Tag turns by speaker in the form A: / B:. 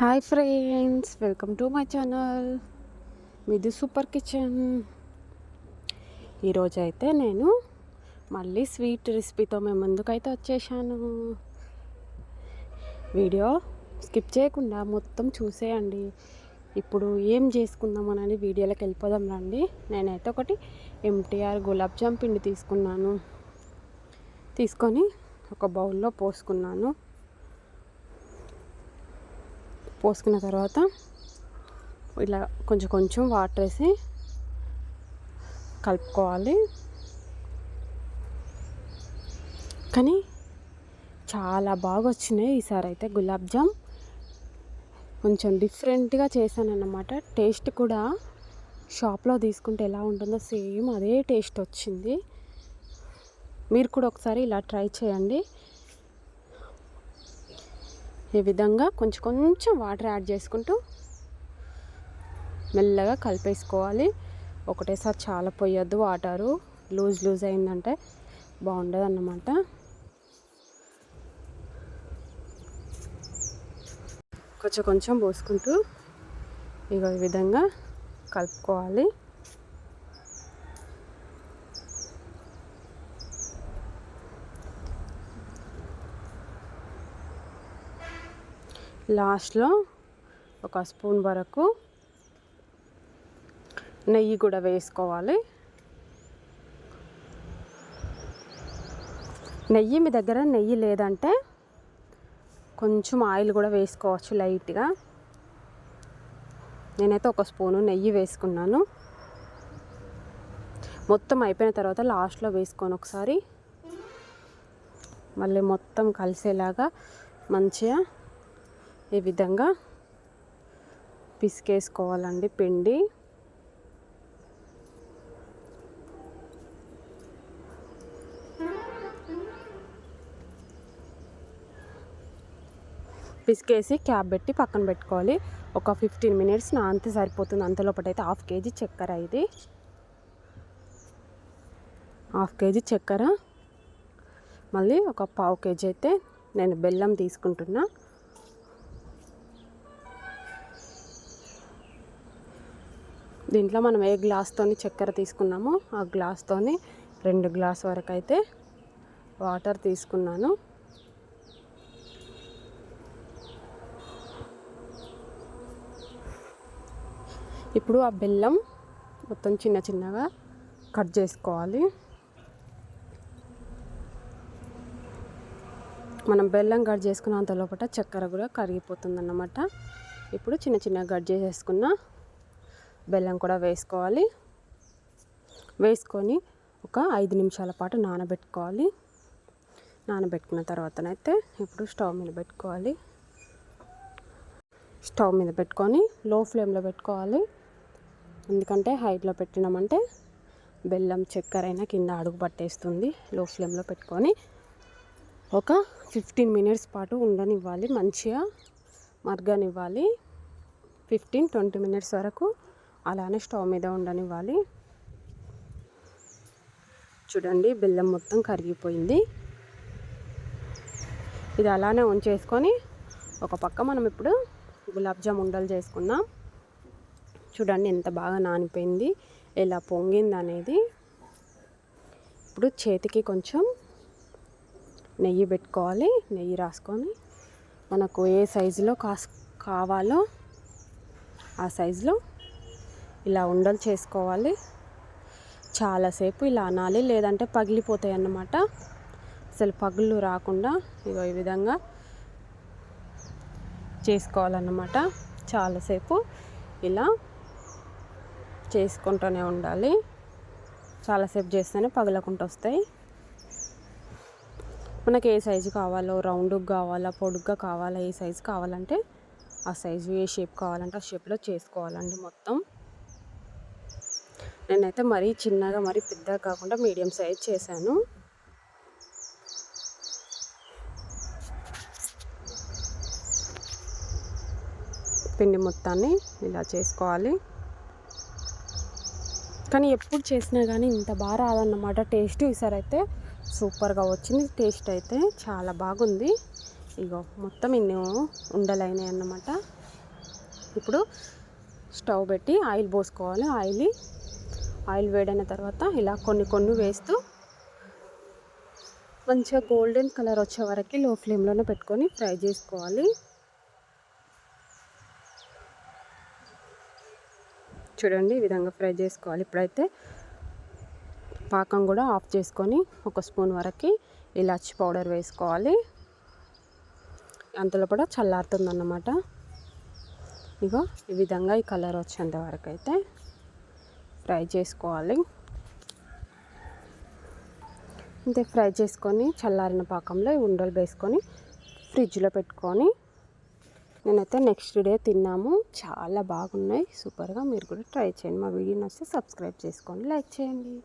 A: Hi friends welcome to my channel మీది super kitchen. ఈరోజు అయితే నేను మళ్ళీ స్వీట్ రెసిపీతో మేము ముందుకైతే వచ్చేసాను. వీడియో స్కిప్ చేయకుండా మొత్తం చూసేయండి. ఇప్పుడు ఏం చేసుకుందామని వీడియోలోకి వెళ్ళిపోదాం రండి. నేనైతే ఒకటి ఎంటీఆర్ గులాబ్ జామ్ పిండి తీసుకున్నాను. తీసుకొని ఒక బౌల్లో పోసుకున్నాను. పోసుకున్న తర్వాత ఇలా కొంచెం కొంచెం వాటర్ వేసి కలుపుకోవాలి. కానీ చాలా బాగా వచ్చినాయి ఈసారి అయితే గులాబ్ జామ్. కొంచెం డిఫరెంట్గా చేశానన్నమాట. టేస్ట్ కూడా షాప్లో తీసుకుంటే ఎలా ఉంటుందో సేమ్ అదే టేస్ట్ వచ్చింది. మీరు కూడా ఒకసారి ఇలా ట్రై చేయండి. ఈ విధంగా కొంచెం కొంచెం వాటర్ యాడ్ చేసుకుంటూ మెల్లగా కలిపేసుకోవాలి. ఒకటేసారి చాలా పోయొద్దు వాటరు. లూజ్ లూజ్ అయిందంటే బాగుండదు అన్నమాట కొంచెం కొంచెం పోసుకుంటూ ఇక ఈ విధంగా కలుపుకోవాలి. లాస్ట్లో ఒక స్పూన్ వరకు నెయ్యి కూడా వేసుకోవాలి. నెయ్యి మీ దగ్గర నెయ్యి లేదంటే కొంచెం ఆయిల్ కూడా వేసుకోవచ్చు లైట్గా. నేనైతే ఒక స్పూను నెయ్యి వేసుకున్నాను. మొత్తం అయిపోయిన తర్వాత లాస్ట్లో వేసుకొని ఒకసారి. మళ్ళీ మొత్తం కలిసేలాగా మంచిగా ఈ విధంగా పిసికేసుకోవాలండి పిండి. పిసికేసి క్యాప్ పెట్టి పక్కన పెట్టుకోవాలి. ఒక ఫిఫ్టీన్ మినిట్స్ నా అంతే సరిపోతుంది అంతలోపటైతే హాఫ్ కేజీ చక్కెర ఇది. హాఫ్ కేజీ చక్కెర. మళ్ళీ ఒక పావు కేజీ అయితే నేను బెల్లం తీసుకుంటున్నా. దీంట్లో మనం ఏ గ్లాస్తోని చక్కెర తీసుకున్నామో ఆ గ్లాస్తోని రెండు గ్లాస్ వరకు అయితే వాటర్ తీసుకున్నాను. ఇప్పుడు ఆ బెల్లం మొత్తం చిన్న చిన్నగా కట్ చేసుకోవాలి. మనం బెల్లం కట్ చేసుకున్నంత లోపల చక్కెర కూడా కరిగిపోతుంది అన్నమాట ఇప్పుడు చిన్న చిన్నగా కట్ చేసేసుకున్న బెల్లం కూడా వేసుకోవాలి. వేసుకొని ఒక ఐదు నిమిషాల పాటు నానబెట్టుకోవాలి. నానబెట్టుకున్న తర్వాతనైతే ఇప్పుడు స్టవ్ మీద పెట్టుకోవాలి. స్టవ్ మీద పెట్టుకొని లో ఫ్లేమ్లో పెట్టుకోవాలి. ఎందుకంటే హైట్లో పెట్టినామంటే బెల్లం చక్కెర అయినా కింద అడుగు పట్టేస్తుంది. లో ఫ్లేమ్లో పెట్టుకొని ఒక ఫిఫ్టీన్ మినిట్స్ పాటు ఉండనివ్వాలి. మంచిగా మరగనివ్వాలి. ఫిఫ్టీన్ ట్వంటీ మినిట్స్ వరకు అలానే స్టవ్ మీద ఉండనివ్వాలి. చూడండి బెల్లం మొత్తం కరిగిపోయింది. ఇది అలానే ఉంచేసుకొని ఒక పక్క మనం ఇప్పుడు గులాబ్ జామ్ ఉండలు చేసుకుందాం. చూడండి ఎంత బాగా నానిపోయింది ఎలా పొంగింది అనేది. ఇప్పుడు చేతికి కొంచెం నెయ్యి పెట్టుకోవాలి నెయ్యి రాసుకొని మనకు ఏ సైజులో కాస్ కావాలో ఆ సైజులో ఇలా ఉండలు చేసుకోవాలి. చాలాసేపు ఇలా అనాలి లేదంటే పగిలిపోతాయి అన్నమాట. అసలు పగుళ్ళు రాకుండా ఇగో ఈ విధంగా చేసుకోవాలన్నమాట. చాలాసేపు ఇలా చేసుకుంటూనే ఉండాలి. చాలాసేపు చేస్తేనే పగలకుండా వస్తాయి. మనకి ఏ సైజు కావాలో రౌండ్గా కావాలా పొడుగ్గా కావాలా ఏ సైజు కావాలంటే ఆ సైజు ఏ షేప్ కావాలంటే ఆ షేప్లో చేసుకోవాలండి మొత్తం. నేనైతే మరీ చిన్నగా మరీ పెద్దగా కాకుండా మీడియం సైజ్ చేశాను. పిండి మొత్తాన్ని ఇలా చేసుకోవాలి. కానీ ఎప్పుడు చేసినా కానీ ఇంత బాగా రాదన్నమాట. టేస్ట్ ఈసారి అయితే సూపర్గా వచ్చింది. టేస్ట్ అయితే చాలా బాగుంది. ఇగో మొత్తం ఇన్ని ఉండలైనాయి అన్నమాట. ఇప్పుడు స్టవ్ పెట్టి ఆయిల్ పోసుకోవాలి. ఆయిల్ ఆయిల్ వేడైన తర్వాత ఇలా కొన్ని కొన్ని వేస్తూ మంచిగా గోల్డెన్ కలర్ వచ్చే వరకు లో ఫ్లేమ్లోనే పెట్టుకొని ఫ్రై చేసుకోవాలి. చూడండి ఈ విధంగా ఫ్రై చేసుకోవాలి. ఇప్పుడైతే పాకం కూడా ఆఫ్ చేసుకొని ఒక స్పూన్ వరకు ఇలాచి పౌడర్ వేసుకోవాలి. అంతలో కూడా చల్లారుతుంది అన్నమాట ఇగో ఈ విధంగా ఈ కలర్ వచ్చేంత వరకు అయితే ఫ్రై చేసుకోవాలి. అంతే ఫ్రై చేసుకొని చల్లారిన పాకంలో ఈ ఉండలు వేసుకొని ఫ్రిడ్జ్లో పెట్టుకొని నేనైతే నెక్స్ట్ డే తిన్నాము. చాలా బాగున్నాయి. సూపర్గా మీరు కూడా ట్రై చేయండి. మా వీడియో నచ్చితే సబ్స్క్రైబ్ చేసుకోండి. లైక్ చేయండి.